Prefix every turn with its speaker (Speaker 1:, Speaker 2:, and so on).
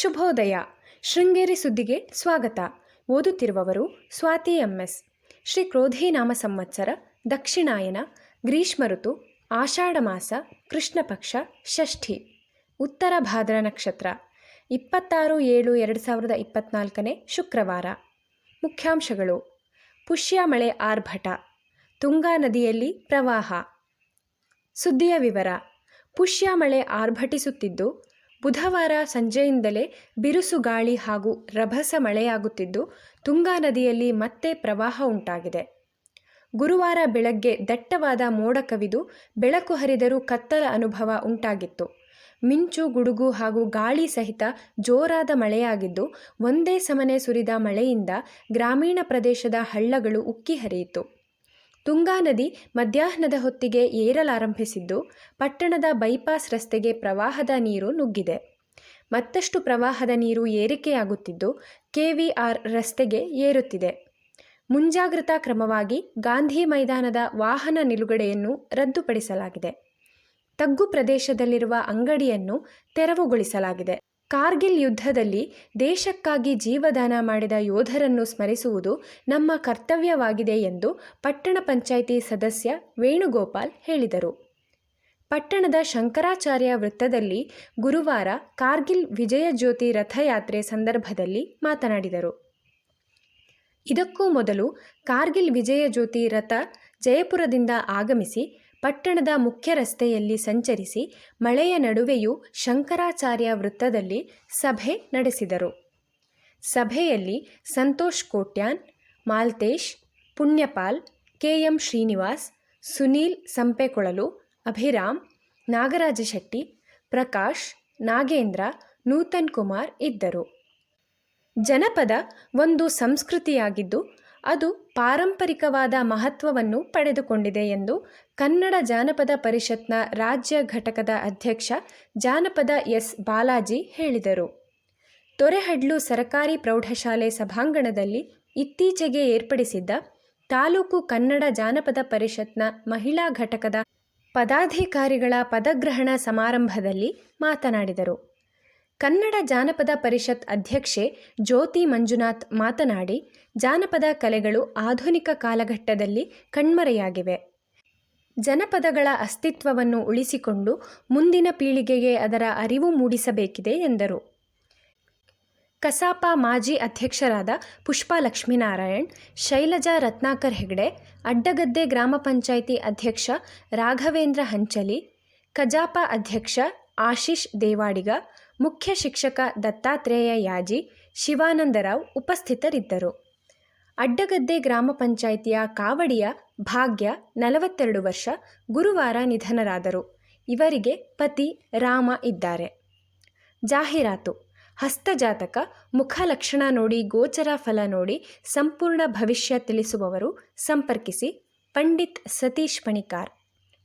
Speaker 1: ಶುಭೋದಯ. ಶೃಂಗೇರಿ ಸುದ್ದಿಗೆ ಸ್ವಾಗತ. ಓದುತ್ತಿರುವವರು ಸ್ವಾತಿ ಎಂಎಸ್ ಶ್ರೀ ಕ್ರೋಧೀನಾಮ ಸಂವತ್ಸರ, ದಕ್ಷಿಣಾಯನ, ಗ್ರೀಷ್ಮ ಋತು, ಆಷಾಢ ಮಾಸ ಕೃಷ್ಣ ಪಕ್ಷ ಷಷ್ಠಿ. ಉತ್ತರ ಭಾದ್ರ ನಕ್ಷತ್ರ, ಇಪ್ಪತ್ತಾರು ಏಳು ಎರಡು ಸಾವಿರದ ಇಪ್ಪತ್ನಾಲ್ಕನೇ ಶುಕ್ರವಾರ. ಮುಖ್ಯಾಂಶಗಳು. ಪುಷ್ಯ ಮಳೆ ಆರ್ಭಟ. ತುಂಗಾ ನದಿಯಲ್ಲಿ ಪ್ರವಾಹ. ಸುದ್ದಿಯ ವಿವರ. ಪುಷ್ಯ ಮಳೆ ಆರ್ಭಟಿಸುತ್ತಿದ್ದು ಬುಧವಾರ ಸಂಜೆಯಿಂದಲೇ ಬಿರುಸು ಗಾಳಿ ಹಾಗೂ ರಭಸ ಮಳೆಯಾಗುತ್ತಿದ್ದು, ತುಂಗಾ ನದಿಯಲ್ಲಿ ಮತ್ತೆ ಪ್ರವಾಹ ಉಂಟಾಗಿದೆ. ಗುರುವಾರ ಬೆಳಗ್ಗೆ ದಟ್ಟವಾದ ಮೋಡ ಕವಿದು ಬೆಳಕು ಹರಿದರೂ ಕತ್ತಲ ಅನುಭವ ಉಂಟಾಗಿತ್ತು. ಮಿಂಚು, ಗುಡುಗು ಹಾಗೂ ಗಾಳಿ ಸಹಿತ ಜೋರಾದ ಮಳೆಯಾಗಿದ್ದು, ಒಂದೇ ಸಮನೆ ಸುರಿದ ಮಳೆಯಿಂದ ಗ್ರಾಮೀಣ ಪ್ರದೇಶದ ಹಳ್ಳಗಳು ಉಕ್ಕಿ ಹರಿಯಿತು. ತುಂಗಾ ನದಿ ಮಧ್ಯಾಹ್ನದ ಹೊತ್ತಿಗೆ ಏರಲಾರಂಭಿಸಿದ್ದು, ಪಟ್ಟಣದ ಬೈಪಾಸ್ ರಸ್ತೆಗೆ ಪ್ರವಾಹದ ನೀರು ನುಗ್ಗಿದೆ. ಮತ್ತಷ್ಟು ಪ್ರವಾಹದ ನೀರು ಏರಿಕೆಯಾಗುತ್ತಿದ್ದು, ಕೆವಿಆರ್ ರಸ್ತೆಗೆ ಏರುತ್ತಿದೆ. ಮುಂಜಾಗ್ರತಾ ಕ್ರಮವಾಗಿ ಗಾಂಧಿ ಮೈದಾನದ ವಾಹನ ನಿಲುಗಡೆಯನ್ನು ರದ್ದುಪಡಿಸಲಾಗಿದೆ. ತಗ್ಗು ಪ್ರದೇಶದಲ್ಲಿರುವ ಅಂಗಡಿಯನ್ನು ತೆರವುಗೊಳಿಸಲಾಗಿದೆ. ಕಾರ್ಗಿಲ್ ಯುದ್ಧದಲ್ಲಿ ದೇಶಕ್ಕಾಗಿ ಜೀವದಾನ ಮಾಡಿದ ಯೋಧರನ್ನು ಸ್ಮರಿಸುವುದು ನಮ್ಮ ಕರ್ತವ್ಯವಾಗಿದೆ ಎಂದು ಪಟ್ಟಣ ಪಂಚಾಯಿತಿ ಸದಸ್ಯ ವೇಣುಗೋಪಾಲ್ ಹೇಳಿದರು. ಪಟ್ಟಣದ ಶಂಕರಾಚಾರ್ಯ ವೃತ್ತದಲ್ಲಿ ಗುರುವಾರ ಕಾರ್ಗಿಲ್ ವಿಜಯ ಜ್ಯೋತಿ ರಥಯಾತ್ರೆ ಸಂದರ್ಭದಲ್ಲಿ ಮಾತನಾಡಿದರು. ಇದಕ್ಕೂ ಮೊದಲು ಕಾರ್ಗಿಲ್ ವಿಜಯ ಜ್ಯೋತಿ ರಥ ಜಯಪುರದಿಂದ ಆಗಮಿಸಿ ಪಟ್ಟಣದ ಮುಖ್ಯ ರಸ್ತೆಯಲ್ಲಿ ಸಂಚರಿಸಿ ಮಳೆಯ ನಡುವೆಯೂ ಶಂಕರಾಚಾರ್ಯ ವೃತ್ತದಲ್ಲಿ ಸಭೆ ನಡೆಸಿದರು. ಸಭೆಯಲ್ಲಿ ಸಂತೋಷ್ ಕೋಟ್ಯಾನ್, ಮಾಲ್ತೇಶ್, ಪುಣ್ಯಪಾಲ್, ಕೆಎಂ ಶ್ರೀನಿವಾಸ್, ಸುನೀಲ್ ಸಂಪೆಕೊಳಲು ಅಭಿರಾಮ್ ನಾಗರಾಜ ಶೆಟ್ಟಿ, ಪ್ರಕಾಶ್, ನಾಗೇಂದ್ರ, ನೂತನ್ ಕುಮಾರ್ ಇದ್ದರು. ಜನಪದ ಒಂದು ಸಂಸ್ಕೃತಿಯಾಗಿದ್ದು ಅದು ಪಾರಂಪರಿಕವಾದ ಮಹತ್ವವನ್ನು ಪಡೆದುಕೊಂಡಿದೆ ಎಂದು ಕನ್ನಡ ಜಾನಪದ ಪರಿಷತ್ನ ರಾಜ್ಯ ಘಟಕದ ಅಧ್ಯಕ್ಷ ಜಾನಪದ ಎಸ್ ಬಾಲಾಜಿ ಹೇಳಿದರು. ತೊರೆಹಡ್ಲು ಸರಕಾರಿ ಪ್ರೌಢಶಾಲೆ ಸಭಾಂಗಣದಲ್ಲಿ ಇತ್ತೀಚೆಗೆ ಏರ್ಪಡಿಸಿದ್ದ ತಾಲೂಕು ಕನ್ನಡ ಜಾನಪದ ಪರಿಷತ್ನ ಮಹಿಳಾ ಘಟಕದ ಪದಾಧಿಕಾರಿಗಳ ಪದಗ್ರಹಣ ಸಮಾರಂಭದಲ್ಲಿ ಮಾತನಾಡಿದರು. ಕನ್ನಡ ಜಾನಪದ ಪರಿಷತ್ ಅಧ್ಯಕ್ಷೆ ಜ್ಯೋತಿ ಮಂಜುನಾಥ್ ಮಾತನಾಡಿ, ಜಾನಪದ ಕಲೆಗಳು ಆಧುನಿಕ ಕಾಲಘಟ್ಟದಲ್ಲಿ ಕಣ್ಮರೆಯಾಗಿವೆ. ಜನಪದಗಳ ಅಸ್ತಿತ್ವವನ್ನು ಉಳಿಸಿಕೊಂಡು ಮುಂದಿನ ಪೀಳಿಗೆಗೆ ಅದರ ಅರಿವು ಮೂಡಿಸಬೇಕಿದೆ ಎಂದರು. ಕಸಾಪ ಮಾಜಿ ಅಧ್ಯಕ್ಷರಾದ ಪುಷ್ಪಾ ಲಕ್ಷ್ಮೀನಾರಾಯಣ್, ಶೈಲಜಾ ರತ್ನಾಕರ್ ಹೆಗ್ಡೆ, ಅಡ್ಡಗದ್ದೆ ಗ್ರಾಮ ಪಂಚಾಯಿತಿ ಅಧ್ಯಕ್ಷ ರಾಘವೇಂದ್ರ ಹಂಚಲಿ, ಕಜಾಪ ಅಧ್ಯಕ್ಷ ಆಶೀಶ್ ದೇವಾಡಿಗ, ಮುಖ್ಯ ಶಿಕ್ಷಕ ದತ್ತಾತ್ರೇಯ ಯಾಜಿ, ಶಿವಾನಂದರಾವ್ ಉಪಸ್ಥಿತರಿದ್ದರು. ಅಡ್ಡಗದ್ದೆ ಗ್ರಾಮ ಪಂಚಾಯಿತಿಯ ಕಾವಡಿಯ ಭಾಗ್ಯ ನಲವತ್ತೆರಡು ವರ್ಷ ಗುರುವಾರ ನಿಧನರಾದರು. ಇವರಿಗೆ ಪತಿ ರಾಮ ಇದ್ದಾರೆ. ಜಾಹೀರಾತು. ಹಸ್ತಜಾತಕ ಮುಖಲಕ್ಷಣ ನೋಡಿ, ಗೋಚರ ಫಲ ನೋಡಿ, ಸಂಪೂರ್ಣ ಭವಿಷ್ಯ ತಿಳಿಸುವವರು ಸಂಪರ್ಕಿಸಿ, ಪಂಡಿತ್ ಸತೀಶ್ ಪಣಿಕಾರ್